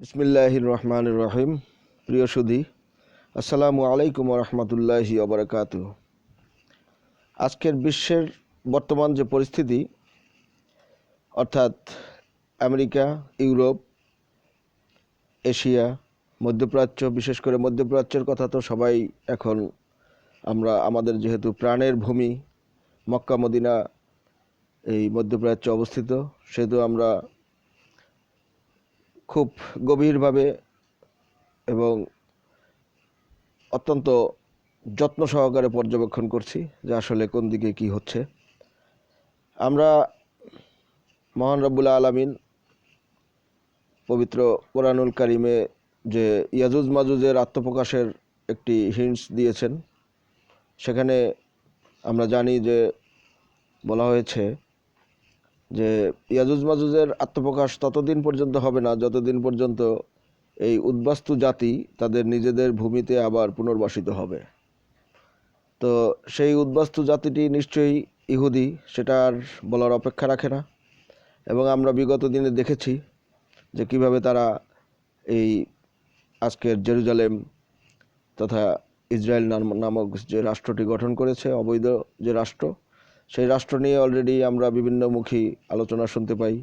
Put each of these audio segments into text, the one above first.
বিসমিল্লাহির রহমান রহিম প্রিয় সুধী, আসসালামু আলাইকুম রহমতুল্লাহি অবরাকাত আজকের বিশ্বের বর্তমান যে পরিস্থিতি, অর্থাৎ আমেরিকা, ইউরোপ, এশিয়া, মধ্যপ্রাচ্য, বিশেষ করে মধ্যপ্রাচ্যের কথা তো সবাই এখন আমরা, আমাদের যেহেতু প্রাণের ভূমি, মক্কা, মদিনা, এই মধ্যপ্রাচ্যে অবস্থিত, সেহেতু আমরা খুব গভীরভাবে এবং অত্যন্ত যত্ন সহকারে পর্যবেক্ষণ করছি যে আসলে কোন দিকে কি হচ্ছে। আমরা মহান রব্বুল আলমিন পবিত্র কোরআনুল কারিমে যে ইয়াজুজ মাজুজের আত্মপ্রকাশের একটি হিন্টস দিয়েছেন, সেখানে আমরা জানি যে বলা হয়েছে যে ইয়াজুজ মাজুজের আত্মপ্রকাশ ততদিন পর্যন্ত হবে না, যতদিন পর্যন্ত এই উদ্বাস্তু জাতি তাদের নিজেদের ভূমিতে আবার পুনর্বাসিত হবে। তো সেই উদ্বাস্তু জাতিটি নিশ্চয়ই ইহুদি, সেটা আর বলার অপেক্ষা রাখে না। এবং আমরা বিগত দিনে দেখেছি যে কীভাবে তারা এই আজকের জেরুজালেম তথা ইসরায়েল নাম- নামক যে রাষ্ট্রটি গঠন করেছে, অবৈধ যে রাষ্ট্র সেই রাষ্ট্র নিয়ে অলরেডি আমরা বিভিন্নমুখী আলোচনা শুনতে পাই।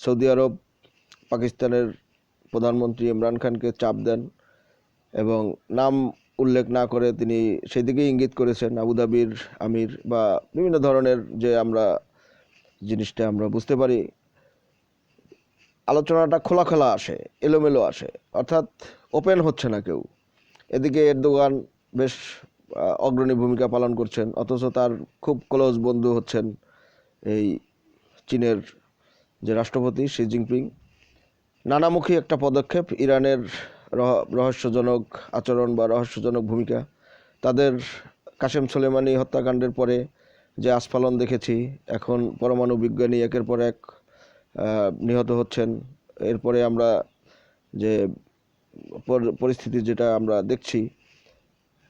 সৌদি আরব, পাকিস্তানের প্রধানমন্ত্রী ইমরান খানকে চাপ দেন এবং নাম উল্লেখ না করে তিনি সেই দিকেই ইঙ্গিত করেছেন, আবুধাবির আমির বা বিভিন্ন ধরনের যে আমরা জিনিসটা আমরা বুঝতে পারি। আলোচনাটা খোলা খোলা আসে, এলোমেলো আসে, অর্থাৎ ওপেন হচ্ছে না কেউ। এদিকে এর এরদোগান বেশ অগ্রণী ভূমিকা পালন করছেন, অথচ তার খুব ক্লোজ বন্ধু হচ্ছেন এই চীনের যে রাষ্ট্রপতি শি জিনপিং। নানামুখী একটা পদক্ষেপ, ইরানের রহ- রহস্যজনক আচরণ বা রহস্যজনক ভূমিকা। তাদের কাশেম সোলেমানি হত্যাকাণ্ডের পরে যে আস্ফালন দেখেছি, এখন পরমাণু বিজ্ঞানী একের পর এক নিহত হচ্ছেন। এরপরে আমরা যে পরিস্থিতি যেটা আমরা দেখছি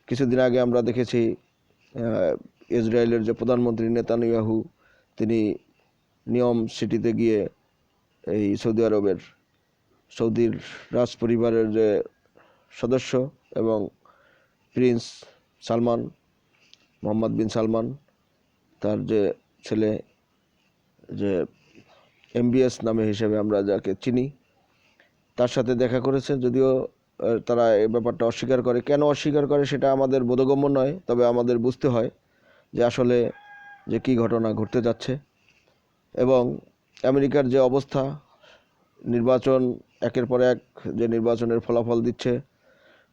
কিছুদিন আগে আমরা দেখেছি ইসরায়েলের যে প্রধানমন্ত্রী নেতানিয়াহু, তিনি নিয়ম সিটিতে গিয়ে এই সৌদি আরবের, সৌদির রাজ পরিবারের যে সদস্য এবং prince Salman, Mohammed bin Salman, তার যে ছেলে, যে এমবিএস নামে হিসেবে আমরা যাকে চিনি, তার সাথে দেখা করেছে, যদিও তারা এই ব্যাপারটা অস্বীকার করে। কেন অস্বীকার করে সেটা আমাদের বোধগম্য নয়, তবে আমাদের বুঝতে হয় যে আসলে যে কী ঘটনা ঘটতে যাচ্ছে। এবং আমেরিকার যে অবস্থা, নির্বাচন একের পর এক যে নির্বাচনের ফলাফল দিচ্ছে,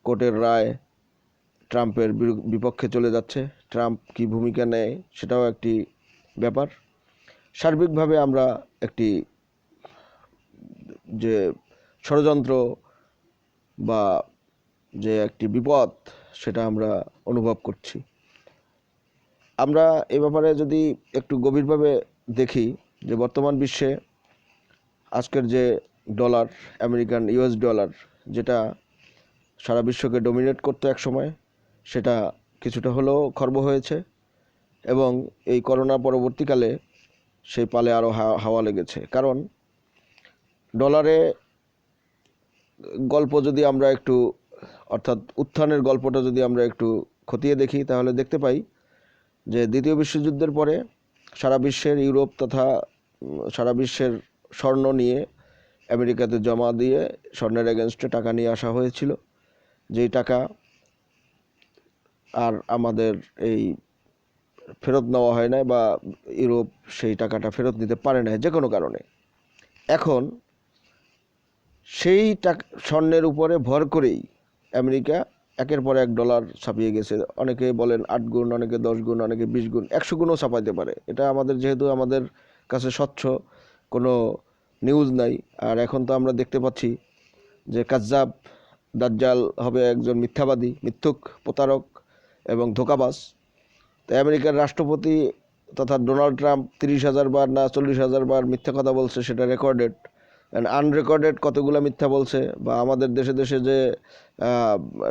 কোর্টের রায় ট্রাম্পের বিপক্ষে চলে যাচ্ছে। ট্রাম্প কি ভূমিকা নেয় সেটাও একটি ব্যাপার। সার্বিকভাবে আমরা একটি যে ষড়যন্ত্র বা যে একটি বিপদ, সেটা আমরা অনুভব করছি। আমরা এ ব্যাপারে যদি একটু গভীরভাবে দেখি, যে বর্তমান বিশ্বে আজকের যে ডলার, আমেরিকান ইউএস ডলার, যেটা সারা বিশ্বকে ডমিনেট করতো এক সময়, সেটা কিছুটা হলেও খর্ব হয়েছে এবং এই করোনা পরবর্তীকালে সেই পালে আরও হাওয়া লেগেছে। কারণ, ডলারে গল্প যদি আমরা একটু, অর্থাৎ উত্থানের গল্পটা যদি আমরা একটু খতিয়ে দেখি, তাহলে দেখতে পাই যে দ্বিতীয় বিশ্বযুদ্ধের পরে সারা বিশ্বের ইউরোপ তথা সারা বিশ্বের স্বর্ণ নিয়ে আমেরিকাতে জমা দিয়ে স্বর্ণের এগেনস্টে টাকা নিয়ে আসা হয়েছিল। যেই টাকা আর আমাদের এই ফেরত নেওয়া হয় না বা ইউরোপ সেই টাকাটা ফেরত নিতে পারে না যে কোনো কারণে। এখন সেই টাকা, স্বর্ণের উপরে ভর করেই আমেরিকা একের পর এক ডলার ছাপিয়ে গেছে। অনেকে বলেন আট গুণ, অনেকে দশ গুণ, অনেকে বিশ গুণ, একশো গুণও ছাপাইতে পারে। এটা আমাদের, যেহেতু আমাদের কাছে স্বচ্ছ, কোনো নিউজ নাই। আর এখন তো আমরা দেখতে পাচ্ছি যে কাজ্জাব দাজ্জাল হবে একজন মিথ্যাবাদী, মিথ্যুক, প্রতারক এবং ধোকাবাজ। তো আমেরিকার রাষ্ট্রপতি তথা ডোনাল্ড ট্রাম্প তিরিশ হাজার বার না চল্লিশ হাজার বার মিথ্যা কথা বলছে, সেটা রেকর্ডেড। আনরেকর্ডেড কতগুলো মিথ্যা বলছে? বা আমাদের দেশে দেশে যে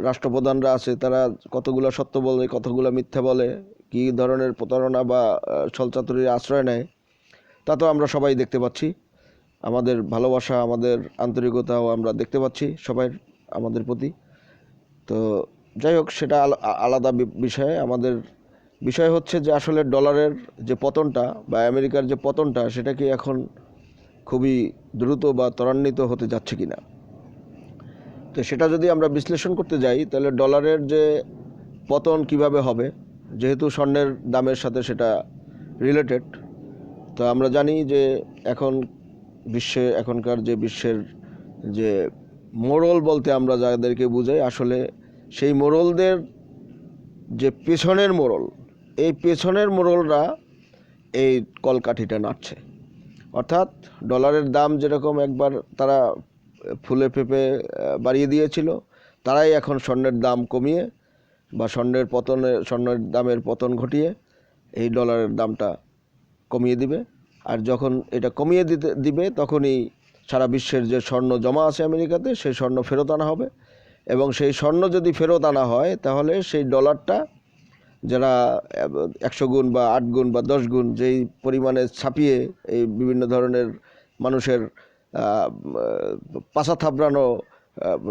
রাষ্ট্রপ্রধানরা আছে, তারা কতগুলো সত্য বলে, কতগুলো মিথ্যা বলে, কী ধরনের প্রতারণা বা ছলচাতুরির আশ্রয় নেয়, তা তো আমরা সবাই দেখতে পাচ্ছি। আমাদের ভালোবাসা, আমাদের আন্তরিকতাও আমরা দেখতে পাচ্ছি সবাই আমাদের প্রতি। তো যাই হোক, সেটা আলাদা বিষয়। আমাদের বিষয় হচ্ছে যে আসলে ডলারের যে পতনটা বা আমেরিকার যে পতনটা, সেটা কি এখন খুবই দ্রুত বা ত্বরান্বিত হতে যাচ্ছে কি না তো সেটা যদি আমরা বিশ্লেষণ করতে যাই, তাহলে ডলারের যে পতন কীভাবে হবে, যেহেতু স্বর্ণের দামের সাথে সেটা রিলেটেড তো আমরা জানি যে এখন বিশ্বে, এখনকার যে বিশ্বের যে মোড়ল বলতে আমরা যাদেরকে বুঝাই, আসলে সেই মোড়লদের যে পেছনের মোড়ল, এই পেছনের মোড়লরা এই কলকাঠিটা নাড়ছে অর্থাৎ ডলারের দাম যেরকম একবার তারা ফুলে আহ, বাড়িয়ে দিয়েছিল তারাই এখন স্বর্ণের দাম কমিয়ে বা স্বর্ণের পতনের স্বর্ণের দামের পতন ঘটিয়ে এই ডলারের দামটা কমিয়ে দিবে। আর যখন এটা কমিয়ে দিতে দিবে তখনই সারা বিশ্বের যে স্বর্ণ জমা আছে আমেরিকাতে সেই স্বর্ণ ফেরত আনা হবে। এবং সেই স্বর্ণ যদি ফেরত আনা হয় তাহলে সেই ডলারটা যারা একশো গুণ বা আট গুণ বা দশ গুণ যেই পরিমাণে ছাপিয়ে এই বিভিন্ন ধরনের মানুষের পাশা থাবড়ানো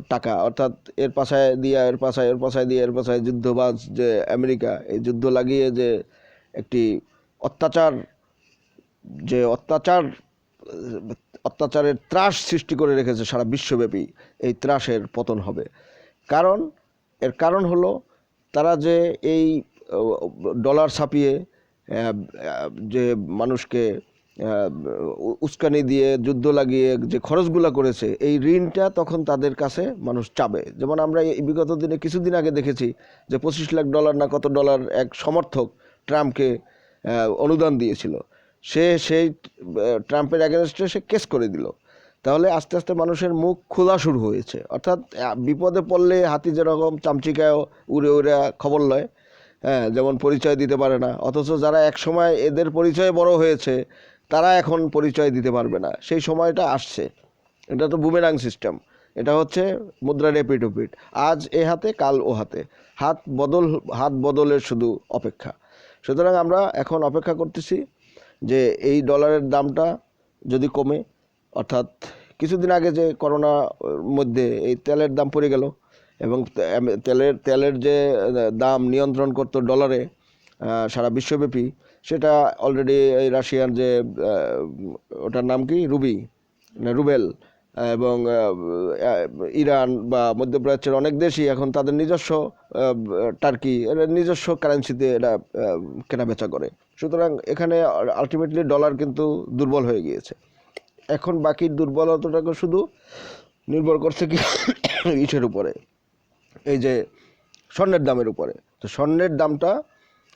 টাকা, অর্থাৎ এর পাশায় দিয়া, এর পাশায় এর পাশায় দিয়ে, এর পাশায় যুদ্ধবাজ যে আমেরিকা, এই যুদ্ধ লাগিয়ে যে একটি অত্যাচার, যে অত্যাচার, অত্যাচারের ত্রাস সৃষ্টি করে রেখেছে সারা বিশ্বব্যাপী, এই ত্রাসের পতন হবে। কারণ, এর কারণ হলো, তারা যে এই ডলার ছাপিয়ে যে মানুষকে উস্কানি দিয়ে, যুদ্ধ লাগিয়ে যে খরচগুলো করেছে, এই ঋণটা তখন তাদের কাছে মানুষ চাবে। যেমন আমরা এই বিগত দিনে কিছুদিন আগে দেখেছি যে পঁচিশ লাখ ডলার না কত ডলার এক সমর্থক ট্রাম্পকে অনুদান দিয়েছিল। সে সেই ট্রাম্পের অ্যাগেনস্টে সে কেস করে দিল। তাহলে আস্তে আস্তে মানুষের মুখ খোলা শুরু হয়েছে। অর্থাৎ বিপদে পড়লে হাতি যেরকম চামচিকায় উড়ে উড়ে খবর লয় হ্যাঁ যেমন পরিচয় দিতে পারে না। অথচ যারা এক সময় এদের পরিচয়ে বড় হয়েছে, তারা এখন পরিচয় দিতে পারবে না। সেই সময়টা আসছে। এটা তো বুমেরাং সিস্টেম। এটা হচ্ছে মুদ্রা এপিট ওপিট আজ এ হাতে, কাল ও হাতে। হাত বদল, হাত বদলের শুধু অপেক্ষা। সুতরাং আমরা এখন অপেক্ষা করতেছি যে এই ডলারের দামটা যদি কমে, অর্থাৎ কিছুদিন আগে যে করোনা মধ্যে এই তেলের দাম পড়ে গেল এবং তেলের তেলের যে দাম নিয়ন্ত্রণ করতো ডলারে সারা বিশ্বব্যাপী সেটা অলরেডি এই রাশিয়ান যে ওটার নাম কি? রুবি রুবেল এবং ইরান বা মধ্যপ্রাচ্যের অনেক দেশই এখন তাদের নিজস্ব টার্কি এরা নিজস্ব কারেন্সিতে আহ, কেনাবেচা করে। সুতরাং এখানে আলটিমেটলি ডলার কিন্তু দুর্বল হয়ে গিয়েছে। এখন বাকি দুর্বলতাটাকে শুধু নির্ভর করছে কি ইসের উপরে। এই যে স্বর্ণের দামের উপরে। তো স্বর্ণের দামটা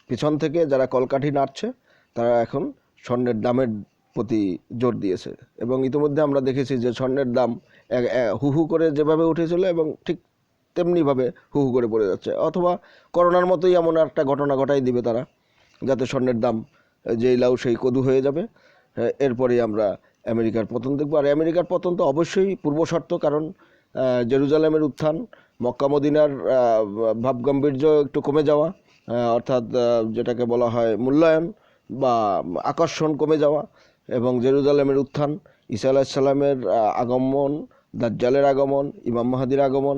পিছন থেকে যারা কলকাঠি নাড়ছে তারা এখন স্বর্ণের দামের প্রতি জোর দিয়েছে। এবং ইতিমধ্যে আমরা দেখেছি যে স্বর্ণের দাম হু হু করে যেভাবে উঠেছিল এবং ঠিক তেমনিভাবে হু হু করে পড়ে যাচ্ছে। অথবা করোনার মতোই এমন একটা ঘটনা ঘটাই দিবে তারা যাতে স্বর্ণের দাম যেই লাউ সেই কদু হয়ে যাবে। এরপরেই আমরা আমেরিকার পতন দেখব। আর আমেরিকার পতন তো অবশ্যই পূর্বশর্ত কারণ আহ, জেরুজালেমের উত্থান, মক্কা মদিনার ভাবগাম্ভীর্য একটু কমে যাওয়া অর্থাৎ যেটাকে বলা হয় মূল্যায়ন বা আকর্ষণ কমে যাওয়া এবং জেরুজালেমের উত্থান, ঈসা আলাহিসাল্লামের আগমন, দাজ্জালের আগমন, ইমাম মাহাদির আগমন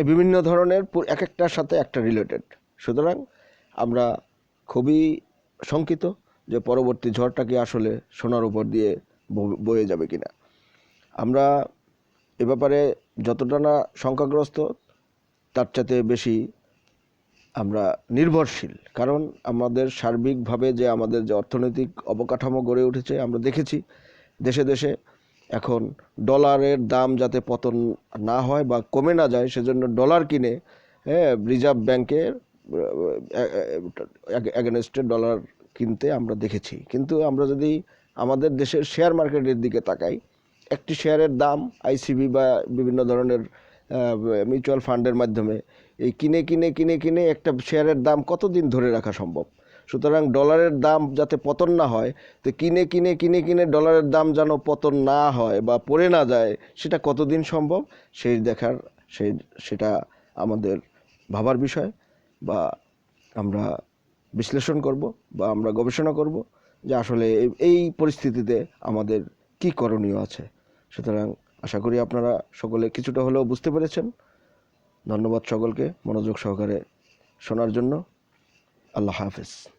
এই বিভিন্ন ধরনের এক একটার সাথে একটা রিলেটেড সুতরাং আমরা খুবই শঙ্কিত যে পরবর্তী ঝড়টা কি আসলে সোনার উপর দিয়ে বয়ে যাবে কিনা। আমরা এ ব্যাপারে যতটা না সংখ্যাগ্রস্ত তার চাইতে বেশি আমরা নির্ভরশীল। কারণ আমাদের সার্বিকভাবে যে আমাদের যে অর্থনৈতিক অবকাঠামো গড়ে উঠেছে, আমরা দেখেছি দেশে দেশে এখন ডলারের দাম যাতে পতন না হয় বা কমে না যায়, সেজন্য ডলার কিনে হ্যাঁ রিজার্ভ ব্যাংকের অ্যাগেনস্টে ডলার কিনতে আমরা দেখেছি। কিন্তু আমরা যদি আমাদের দেশের শেয়ার মার্কেটের দিকে তাকাই একটি শেয়ারের দাম আইসিবি বা বিভিন্ন ধরনের মিউচুয়াল ফান্ডের মাধ্যমে এই কিনে কিনে কিনে কিনে একটা শেয়ারের দাম কতদিন ধরে রাখা সম্ভব? সুতরাং ডলারের দাম যাতে পতন না হয়, তো কিনে কিনে কিনে কিনে ডলারের দাম যেন পতন না হয় বা পড়ে না যায়, সেটা কতদিন সম্ভব? সেই দেখার, সেই, সেটা আমাদের ভাবার বিষয় বা আমরা বিশ্লেষণ করব বা আমরা গবেষণা করব যে আসলে এই- পরিস্থিতিতে আমাদের কি করণীয় আছে। সুতরাং আশা করি আপনারা সকলে কিছুটা হলেও বুঝতে পেরেছেন। ধন্যবাদ সকলকে মনোযোগ সহকারে শোনার জন্য। আল্লাহ হাফেজ।